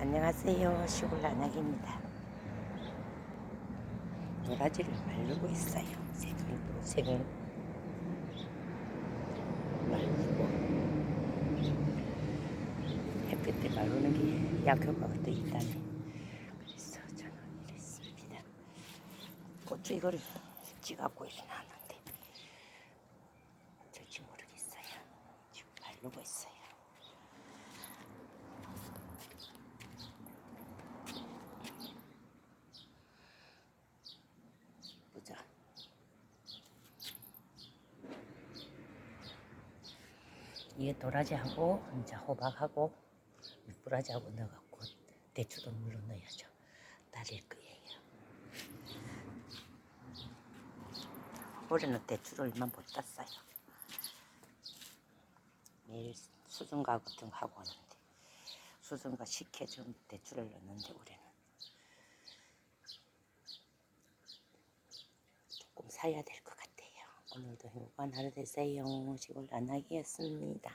안녕하세요. 시골 나nak입니다. 도라지를 말르고 있어요. 세금, 세금 말르고 때 말르는 게 약효과가 또 있다네. 그래서 저는 이랬습니다. 고추 이거를 찌갖고 일어나는데 될지 모르겠어요. 지금 말르고 있어요. 이게 도라지하고 이제 호박하고 물뿌라지하고 넣어갖고 대추도 물로 넣어야죠. 달릴 거예요. 올해는 대추를 얼마 못 땄어요. 매일 수증가 같은 거 하고 하는데 수증가 식혜 좀 대추를 넣는데 올해는 조금 사야 될것 같아요. 오늘도 행복한 하루 되세요. 시골 나나기였습니다.